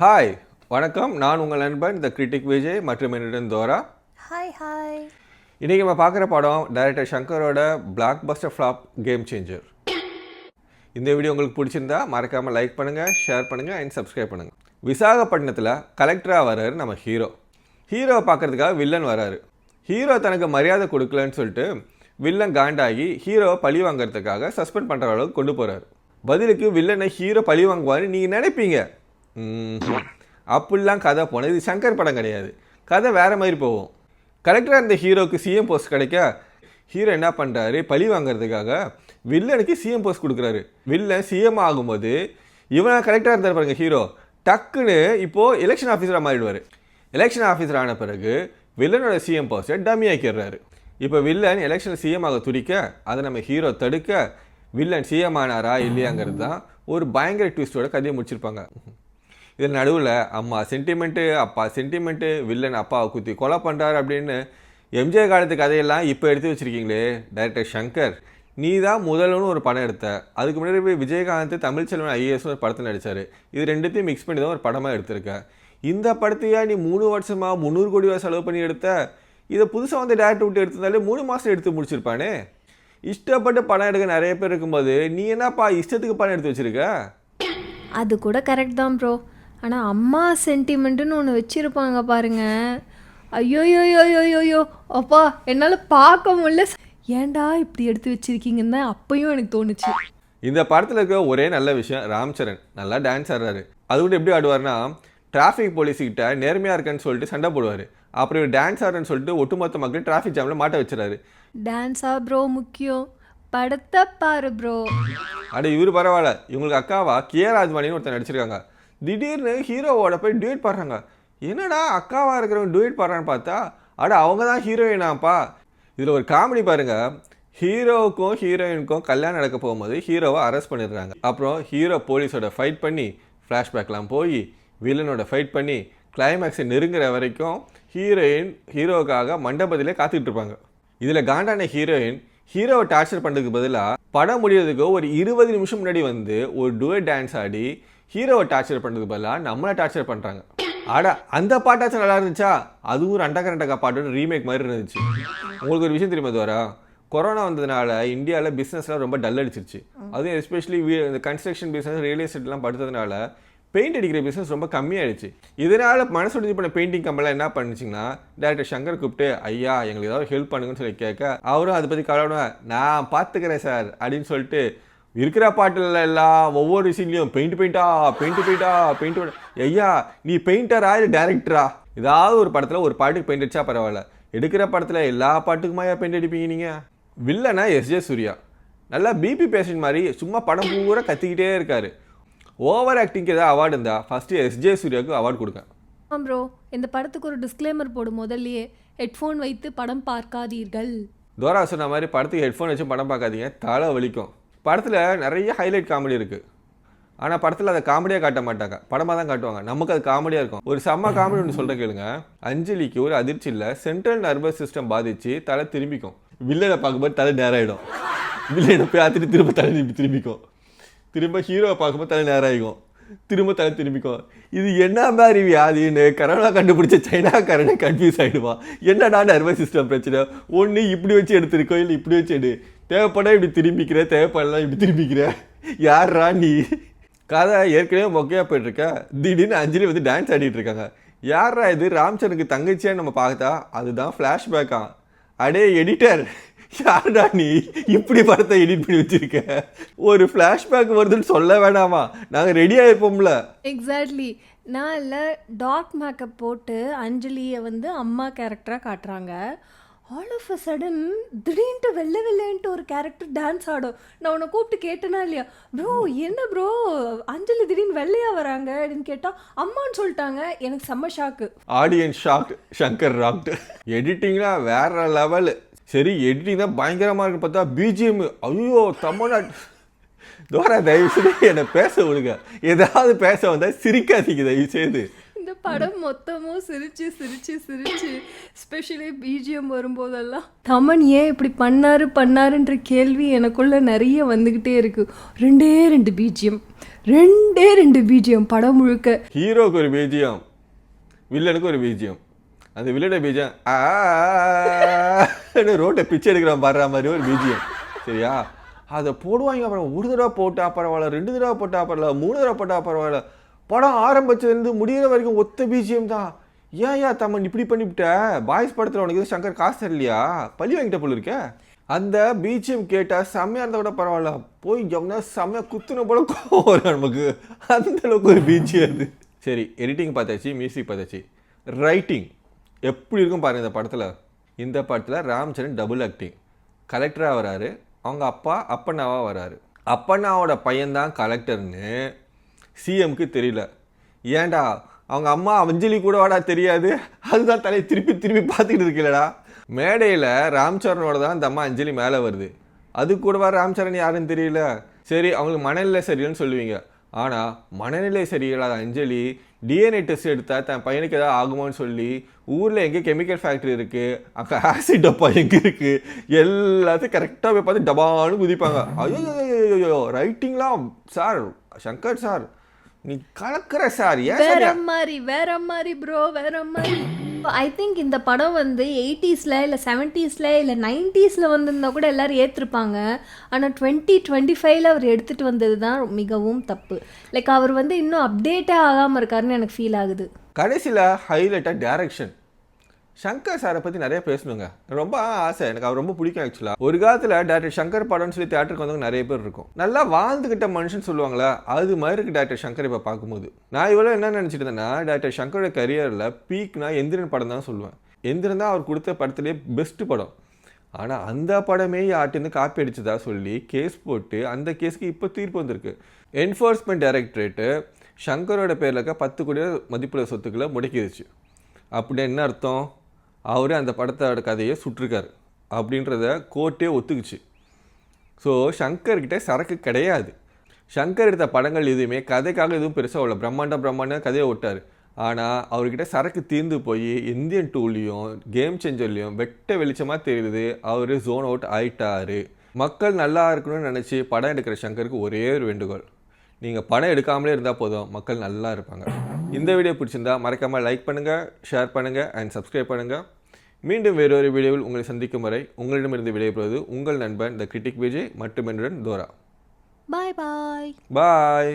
Hi வணக்கம். நான் உங்கள் நண்பன் த கிரிட்டிக் விஜய் மற்றும் என்னுடன் தோரா. ஹாய் ஹாய் இன்றைக்கி நம்ம பார்க்குற படம் டைரக்டர் சங்கரோட blockbuster flop game changer இந்த வீடியோ உங்களுக்கு பிடிச்சிருந்தா மறக்காமல் லைக் பண்ணுங்கள் ஷேர் பண்ணுங்கள் அண்ட் சப்ஸ்கிரைப் பண்ணுங்கள் விசாகப்பட்டினத்தில் கலெக்டராக வர்றாரு நம்ம ஹீரோ ஹீரோவை பார்க்கறதுக்காக வில்லன் வராரு ஹீரோ தனக்கு மரியாதை கொடுக்கலன்னு சொல்லிட்டு வில்லன் காண்டாகி ஹீரோவை பழி வாங்குறதுக்காக சஸ்பெண்ட் பண்ணுற அளவுக்கு கொண்டு போகிறாரு பதிலுக்கு வில்லனை ஹீரோ பழி வாங்குவாரு. நீங்கள் நினைப்பீங்க. அப்படிலாம் கதை போனது. இது சங்கர் படம் கிடையாது. கதை வேறு மாதிரி போகும். கலெக்டராக இருந்த ஹீரோக்கு சிஎம் போஸ்ட் கிடைக்க? ஹீரோ என்ன பண்ணுறாரு பழி வாங்குறதுக்காக வில்லனுக்கு சிஎம் போஸ்ட் கொடுக்குறாரு. வில்லன் சிஎம் ஆகும்போது இவனை கலெக்டராக இருந்தார் பாருங்க ஹீரோ டக்குன்னு இப்போது எலெக்ஷன் ஆஃபீஸராக மாறிடுவார். எலெக்ஷன் ஆஃபீஸர் ஆன பிறகு வில்லனோட சிஎம் போஸ்ட்டை டம்மி ஆக்கிடுறாரு. இப்போ வில்லன் எலெக்ஷன் சிஎம் ஆக துடிக்க அதை நம்ம ஹீரோ தடுக்க வில்லன் சிஎம் ஆனாரா இல்லையாங்கிறது தான் ஒரு பயங்கர ட்விஸ்டோட கதையை முடிச்சிருப்பாங்க. இதில் நடுவில் அம்மா சென்டிமெண்ட்டு அப்பா சென்டிமெண்ட்டு வில்லன் அப்பாவை குத்தி கொலை பண்ணுறாரு அப்படின்னு எம்ஜிஆர் காலத்து கதையெல்லாம் இப்போ எடுத்து வச்சிருக்கீங்களே டைரக்டர் சங்கர். நீ தான் முதல்னு ஒரு படம் எடுத்த. அதுக்கு முன்னாடி போய் விஜயகாந்த் தமிழ்ச்செல்வன் ஐஏஎஸ் ஒரு படத்தில் நடித்தார் இது ரெண்டுத்தையும் மிக்ஸ் பண்ணி தான் ஒரு படமாக எடுத்திருக்க. இந்த படத்தையா நீ மூணு வருஷமாக முந்நூறு கோடி ரூபா செலவு பண்ணி எடுத்த? இதை புதுசாக வந்து டேரக்டர் விட்டு எடுத்திருந்தாலே மூணு மாதம் எடுத்து முடிச்சிருப்பானே. இஷ்டப்பட்டு படம் எடுக்க நிறைய பேர் இருக்கும்போது நீ என்னப்பா இஷ்டத்துக்கு படம் எடுத்து வச்சிருக்க? அது கூட கரெக்ட் தான் ப்ரோ ஆனால் அம்மா சென்டிமெண்ட்டுன்னு ஒன்று வச்சுருப்பாங்க பாருங்க. ஐயோயோயோயோயோயோ. அப்பா என்னால் பார்க்க முடியல. ஏன்டா இப்படி எடுத்து வச்சிருக்கீங்கன்னு தான் அப்பயும் எனக்கு தோணுச்சு. இந்த படத்தில் இருக்க ஒரே நல்ல விஷயம் ராம் சரண் நல்லா டான்ஸ் ஆடுறாரு. அது கூட எப்படி ஆடுவார்னா டிராஃபிக் போலீஸ்கிட்ட நேர்மையாக இருக்கேன்னு சொல்லிட்டு சண்டை போடுவார். அப்புறம் இவர் டான்ஸ் ஆடுறேன்னு சொல்லிட்டு ஒட்டுமொத்த மக்கள் டிராஃபிக் ஜாமில் மாட்ட வச்சுறாரு டான்ஸா ப்ரோ முக்கியம். படத்தை பாரு ப்ரோ அட இவர் பரவாயில்ல. இவங்களுக்கு அக்காவா? கே ராஜ்வாணின்னு ஒருத்தர் நடிச்சிருக்காங்க. திடீர்னு ஹீரோவோட போய் டியூட் பாடுறாங்க. என்னடா அக்காவாக இருக்கிறவங்க டியூட் பாடுறான்னு பார்த்தா அட அவங்க தான் ஹீரோயினாப்பா. இதில் ஒரு காமெடி பாருங்க. ஹீரோவுக்கும் ஹீரோயினுக்கும் கல்யாணம் நடக்க போகும்போது ஹீரோவை அரெஸ்ட் பண்ணிடுறாங்க. அப்புறம் ஹீரோ போலீஸோட ஃபைட் பண்ணி ஃப்ளாஷ்பேக்லாம் போய் வில்லனோட ஃபைட் பண்ணி கிளைமேக்ஸை நெருங்குற வரைக்கும் ஹீரோயின் ஹீரோவுக்காக மண்டபத்திலே காத்துக்கிட்டு இருப்பாங்க. இதில் காண்டான ஹீரோயின் ஹீரோவை டார்ச்சர் பண்ணுறதுக்கு பதிலாக படம் முடியறதுக்கு ஒரு இருபது நிமிஷம் முன்னாடி வந்து ஒரு டுவே டான்ஸ் ஆடி ஹீரோவை டார்ச்சர் பண்ணுறதுக்கு பதிலாக நம்மளை டார்ச்சர் பண்ணுறாங்க ஆடா அந்த பாட்டாச்சும் நல்லா இருந்துச்சா? அதுவும் ரெண்டக்க ரெண்டக்கா பாட்டோட ரீமேக் மாதிரி இருந்துச்சு. உங்களுக்கு ஒரு விஷயம் தெரியுமா துவாரா கொரோனா வந்ததுனால இந்தியாவில் பிஸ்னஸ்லாம் ரொம்ப டல் அடிச்சிருச்சு. அதுவும் எஸ்பெஷலி இந்த கன்ஸ்ட்ரக்ஷன் பிஸ்னஸ் ரியல் எஸ்டேட்லாம் படுத்ததுனால பெயிண்ட் அடிக்கிற பிஸ்னஸ் ரொம்ப கம்மியாயிடுச்சு. இதனால் மனசு பண்ண பெயிண்டிங் கம்பெனிலாம் என்ன பண்ணுச்சுங்கன்னா டேரக்டர் சங்கர் கூப்பிட்டு ஐயா எங்களுக்கு ஏதாவது ஹெல்ப் பண்ணுங்கன்னு சொல்லி கேட்க அவரும் அதை பற்றி கவலைப்பட நான் பார்த்துக்கிறேன் சார் அப்படின்னு சொல்லிட்டு இருக்கிற பாட்டில் எல்லாம் ஒவ்வொரு சீன்லையும் பெயிண்ட் பெயிண்டா பெயிண்ட் பெயிண்டா பெயிண்ட் ஐயா நீ பெயிண்டரா இல்லை டேரக்டரா ஏதாவது ஒரு படத்தில் ஒரு பாட்டுக்கு பெயிண்ட் அடிச்சா பரவாயில்ல. எடுக்கிற படத்தில் எல்லா பாட்டுக்குமாயா பெயிண்ட் அடிப்பீங்க நீங்கள் வில்லனா எஸ்ஜே சூர்யா. நல்லா பிபி பேஷண்ட் மாதிரி சும்மா படம் பூரா கத்திக்கிட்டே இருக்காரு. ஓவர் ஆக்டிங்க்கு ஏதாவது அவார்டு இருந்தா ஃபஸ்ட்டு எஸ்ஜே சூர்யாவுக்கு அவார்டு கொடுங்க. ஆ ப்ரோ இந்த படத்துக்கு ஒரு டிஸ்க்ளைமர் போடும் முதல்லயே. ஹெட்ஃபோன் வைத்து படம் பார்க்காதீர்கள். தோரா சொன்ன மாதிரி படத்துக்கு ஹெட்ஃபோன் வச்சு படம் பார்க்காதீங்க. தலை வலிக்கும். படத்தில் நிறைய ஹைலைட் காமெடி இருக்குது ஆனால் படத்தில் அதை காமெடியாக காட்ட மாட்டாங்க. படமாக தான் காட்டுவாங்க. நமக்கு அது காமெடியாக இருக்கும். ஒரு செம்ம காமெடி ஒன்று சொல்கிற கேளுங்க. அஞ்சலிக்கு ஒரு அதிர்ச்சி இல்லை சென்ட்ரல் நர்வஸ் சிஸ்டம் பாதித்து தலை திரும்பிக்கும். வில்லனை பார்க்கும்போது தலை நேராகிடும் வில்லனை போய் பார்த்துட்டு திரும்ப தலை திரும்பி திரும்பிக்கும். திரும்ப ஹீரோவை பார்க்கும்போது தலை நேராகிக்கும் திரும்ப தலை திரும்பிக்கும். இது என்ன மாதிரி வியாதின்னு கரோனா கண்டுபிடிச்ச சைனாக்காரனே கன்ஃபியூஸ் ஆகிடுவான் என்னடா நர்வஸ் சிஸ்டம் பிரச்சனை? ஒன்று இப்படி வச்சு எடுத்துருக்கோ இல்லை இப்படி வச்சு எடு தேவைப்படா இப்படி திரும்பிக்கிற தேவைப்படலாம் இப்படி திரும்பிக்கிற. யார்ரா நீ? கதை ஏற்கனவே மொக்கையாக போயிட்டுருக்க. திடீர்னு அஞ்சலி வந்து டான்ஸ் ஆடிட்டு இருக்காங்க. யாரா இது? ராம்சனுக்கு தங்கச்சியா நம்ம பார்த்தா அதுதான் ஃப்ளாஷ்பேக்கா அடே எடிட்டர் யாருடா நீ? இப்படி படத்தை எடிட் பண்ணி வச்சிருக்க. ஒரு ஃப்ளாஷ்பேக் வருதுன்னு சொல்ல வேணாமா? நாங்கள் ரெடியாக இருப்போம்ல எக்ஸாக்ட்லி நான் இல்லை டார்க் மேக்கப் போட்டு அஞ்சலியை வந்து அம்மா கேரக்டராக காட்டுறாங்க. ஆல் ஆஃப் அ சடன் திடீர்னு வெள்ளை வெள்ளைன்ட்டு ஒரு கேரக்டர் டான்ஸ் ஆடும். நான் உன்னை கூப்பிட்டு கேட்டேனா இல்லையா? ப்ரோ என்ன ப்ரோ அஞ்சலி திடீர்னு வெள்ளையா வராங்க? அப்படின்னு கேட்டால் அம்மான்னு சொல்லிட்டாங்க. எனக்கு செம்ம shock audience shock Shankar rocked எடிட்டிங்லாம் வேற லெவலு சரி எடிட்டிங் தான் பயங்கரமாக இருக்கு பார்த்தா பிஜிஎம் ஐயோ தமிழ்நாட்டு தோரா தயவு செய்து என்னை பேச விடுங்க. ஏதாவது பேச வந்தால் சிரிக்காதீங்க தயவு செய்து இந்த படம் மொத்தமும் சிரிச்சு சிரிச்சு சிரிச்சு ஸ்பெஷலி பிஜிஎம் வரும்போதெல்லாம் தமன் ஏன் இப்படி பண்ணாரு பண்ணாருன்ற கேள்வி எனக்குள்ள நிறைய வந்துக்கிட்டே இருக்கு. ரெண்டே ரெண்டு பிஜிஎம் ரெண்டே ரெண்டு பிஜிஎம் படம் முழுக்க. ஹீரோக்கு ஒரு பிஜிஎம் வில்லனுக்கு ஒரு பிஜிஎம் அந்த வில்லனை பீஜம் ரோட்டை பிச்சை எடுக்கிறான் பாடுற மாதிரி ஒரு பீஜியம் சரியா? அதை போடுவாங்க அப்புறம் ஒரு தடவை போட்டால் பரவாயில்ல ரெண்டு தடவை போட்டால் பரவாயில்ல மூணு தடவை போட்டால் பரவாயில்ல. படம் ஆரம்பிச்சதுலேருந்து முடிகிற வரைக்கும் ஒத்த பிஜிஎம் தான். ஏன் ஏன் தம்மன் இப்படி பண்ணிவிட்ட? பாய்ஸ் படத்தில் உனக்கு எதுவும் சங்கர் காசு தரலையா? பழி வாங்கிட்ட போல இருக்க. அந்த பிஜிஎம் கேட்டால் செம்மையாக இருந்தால் கூட பரவாயில்ல. போய் எவ்வளோ செம்மையாக குத்துன போல கோவம் வரும் நமக்கு அந்தளவுக்கு ஒரு பிஜிஎம் அது. சரி எடிட்டிங் பார்த்தாச்சு மியூசிக் பார்த்தாச்சு. ரைட்டிங் எப்படி இருக்கும் பாருங்க இந்த படத்தில். இந்த படத்தில் ராம்சரண் டபுள் ஆக்டிங் கலெக்டராக வராரு. அவங்க அப்பா அப்பண்ணாவாக வராரு. அப்பண்ணாவோட பையன்தான் கலெக்டர்னு சிஎம்க்கு தெரியல. ஏன்டா? அவங்க அம்மா அஞ்சலி கூட வாடா தெரியாது. அதுதான் தலையை திருப்பி திருப்பி பார்த்துக்கிட்டு இருக்கலடா மேடையில் ராம்சரனோட தான் இந்த அம்மா அஞ்சலி மேலே வருது. அது கூடவா ராம்சரண் யாருன்னு தெரியல. சரி அவங்களுக்கு மனநிலை சரியில்லைன்னு சொல்லுவீங்க. ஆனால் மனநிலை சரியில்லாத அஞ்சலி டிஎன்ஏ டெஸ்ட் எடுத்தால் தன் பையனுக்கு ஏதாவது ஆகுமான்னு சொல்லி ஊரில் எங்கே கெமிக்கல் ஃபேக்ட்ரி இருக்குது அங்கே ஆசிட் டப்பா எங்கே இருக்குது எல்லாத்தையும் கரெக்டாக போய் பார்த்து டபான்னு குதிப்பாங்க. ஐயோ ரைட்டிங்லாம் சார் சங்கர் சார் நீ கலக்கிற சார் வேற மாதிரி வேற மாதிரி ப்ரோ வேற மாதிரி. ஐ திங்க் இந்த படம் வந்து எயிட்டிஸில் இல்லை செவன்ட்டீஸில் இல்லை நைன்ட்டீஸில் வந்திருந்தா கூட எல்லாரும் ஏற்றிருப்பாங்க ஆனால் டுவெண்ட்டி டுவெண்ட்டி ஃபைவ்ல அவர் எடுத்துகிட்டு வந்தது தான் மிகவும் தப்பு. லைக் அவர் வந்து இன்னும் அப்டேட்டே ஆகாமல் இருக்காருன்னு எனக்கு ஃபீல் ஆகுது. கடைசியில் ஹைலைட்டாக டேரக்ஷன் சங்கர் சாரை பற்றி நிறைய பேசணுங்க. ரொம்ப ஆசை. எனக்கு அவர் ரொம்ப பிடிக்கும் ஆக்சுவலாக ஒரு காலத்தில் டேரக்டர் சங்கர் படம்னு சொல்லி தேட்டருக்கு வந்தவங்க நிறைய பேர் இருக்கும். நல்லா வாழ்ந்துக்கிட்ட மனுஷன் சொல்லுவாங்களா அது மாதிரி இருக்கு டேரக்டர் சங்கர் இப்போ பார்க்கும்போது. நான் இவ்வளோ என்ன நினச்சிட்டு இருந்தேன்னா டேரக்டர் சங்கரோட கரியரில் பீக்னா எந்திரன் படம் தான் சொல்லுவேன். எந்திரன் தான் அவர் கொடுத்த படத்துலேயே பெஸ்ட்டு படம். ஆனால் அந்த படமே யார்ட்டேருந்து காப்பி அடிச்சதா சொல்லி கேஸ் போட்டு அந்த கேஸ்க்கு இப்போ தீர்ப்பு வந்திருக்கு. என்ஃபோர்ஸ்மெண்ட் டைரக்டரேட்டு சங்கரோட பேரில் இருக்க பத்து கோடி மதிப்புள்ள சொத்துக்களை முடக்கிடுச்சு அப்படி என்ன அர்த்தம்? அவரே அந்த படத்தோட கதையை சுட்டிருக்காரு. அப்படின்றத கோர்ட்டே ஒத்துக்குச்சு. ஸோ சங்கர்கிட்ட சரக்கு கிடையாது. சங்கர் எடுத்த படங்கள் எதுவுமே கதைக்காக எதுவும் பெருசாக உள்ள பிரம்மாண்டம் பிரம்மாண்டம் கதையை விட்டார் ஆனால் அவர்கிட்ட சரக்கு தீர்ந்து போய் இந்தியன் டூலையும் கேம் சேஞ்சர்லேயும் வெட்ட வெளிச்சமாக தெரியுது. அவர் ஜோன் அவுட் ஆயிட்டார். மக்கள் நல்லா இருக்கணும்னு நினச்சி படம் எடுக்கிற சங்கருக்கு ஒரே ஒரு வேண்டுகோள். நீங்கள் படம் எடுக்காமலே இருந்தால் போதும். மக்கள் நல்லா இருப்பாங்க. இந்த வீடியோ பிடிச்சிருந்தா மறக்காமல் லைக் பண்ணுங்கள் ஷேர் பண்ணுங்கள் அண்ட் சப்ஸ்கிரைப் பண்ணுங்கள் மீண்டும் வேறொரு வீடியோவில் உங்களை சந்திக்கும் வரை உங்களிடமிருந்து விடைபெறுவது உங்கள் நண்பன் த கிரிட்டிக் விஜய் மட்டுமென்றுடன் தோரா. Bye bye bye